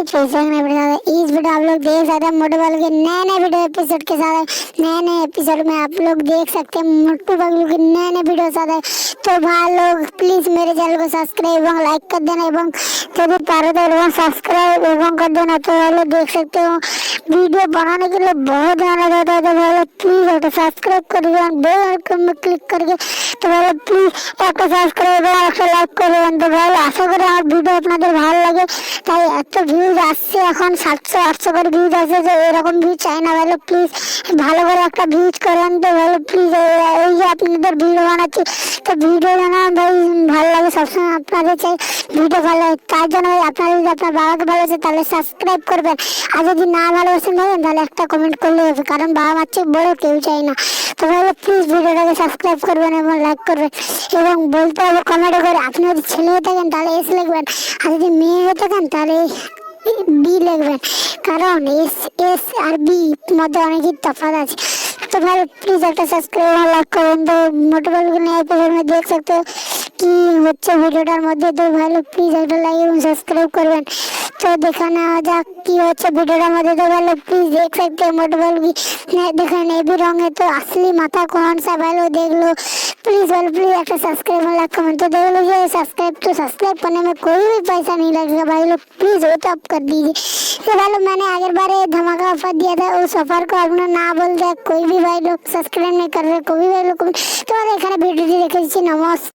Like Facebook में बताया इस वीडियो आप लोग देख सकते हैं, मोटू बगलू के नए नए वीडियो एपिसोड के साथ नए नए एपिसोड में आप लोग देख सकते हैं, मोटू बगलू के नए नए वीडियो साथ है। तो भाई लोग प्लीज़ मेरे चैनल को सब्सक्राइब एवं लाइक कर देना, एवं यदि पारो तो एवं सब्सक्राइब एवं कर देना। तो भाई लोग देख सकते हो, वीडियो बनाने के लिए बहुत ज़्यादा लगाता है। तो भाई लोग प्लीज़ सब्सक्राइब कर देना बेल आइकन में क्लिक करके তো ভাই প্লিজ একটা সাবস্ক্রাইব এবং একটা লাইক করে তো ভাই। আশা করি আমার ভিডিও আপনাদের ভালো লাগে। তাই এত ভিউজ আসছে এখন, সাতশো, আটশো করে ভিউজ আসছে যে এরকম ভিউজ চাই না ভালো প্লিজ ভালো করে একটা ভিউজ করেন তো ভালো প্লিজ এই যে আপনাদের ভিডিও বানাচ্ছি, তো ভিডিও যেন ভাই, ভালো লাগে, সবসময় আপনাদের চাই ভিডিও ভালো হয় তার জন্য ভাই, আপনারা যদি আপনার বাবাকে ভালোবাসে, তাহলে সাবস্ক্রাইব করবেন। আর যদি না ভালোবাসেন থাকেন তাহলে একটা কমেন্ট করলে হবে, কারণ বাবা মার বড় কেউ চাই না। তো ভালো প্লিজ ভিডিওটাকে সাবস্ক্রাইব করবেন এবং লাইক করবেন এবং বলতে হবে কমেন্ট করে আপনি যদি ছেলে হয়ে থাকেন তাহলে এস লিখবেন আর যদি মেয়ে হয়ে থাকেন তাহলে বি লিখবেন কারণ এস এস আর বি মধ্যে অনেকই তফাৎ আছে তো ভাই প্লিজ একটা সাবস্ক্রাইব আর লাইক করুন তো মোটোবালকে নিয়ে এপিসোড में देख सकते हो কি হচ্ছে ভিডিওটার মধ্যে তো ভালো প্লিজ একটা লাইক এবং সাবস্ক্রাইব করবেন তো দেখে নেওয়া যাক কি হচ্ছে ভিডিওটার মধ্যে তো ভালো प्लीज देख सकते हो मोटोबल की देखा नहीं भी रंग है तो असली माथा कौन सा भाई देख लो प्लीज भाई प्लीज একটা সাবস্ক্রাইব और लाइक कमेंट तो देख लो ये सब्सक्राइब तो सब्सक्राइब करने में कोई भी पैसा नहीं लगेगा भाई लोग प्लीज वो तो आप कर दीजिए तो भाई लोग मैंने अगर बार धमाका ऑफर दिया था उस ऑफर को आपने ना बोल दिया कोई भी भाई लोग सब्सक्राइब नहीं कर रहे कोई भी भाई लोग तो এখানে ভিডিওটি রেখে দিচ্ছি নমস্কার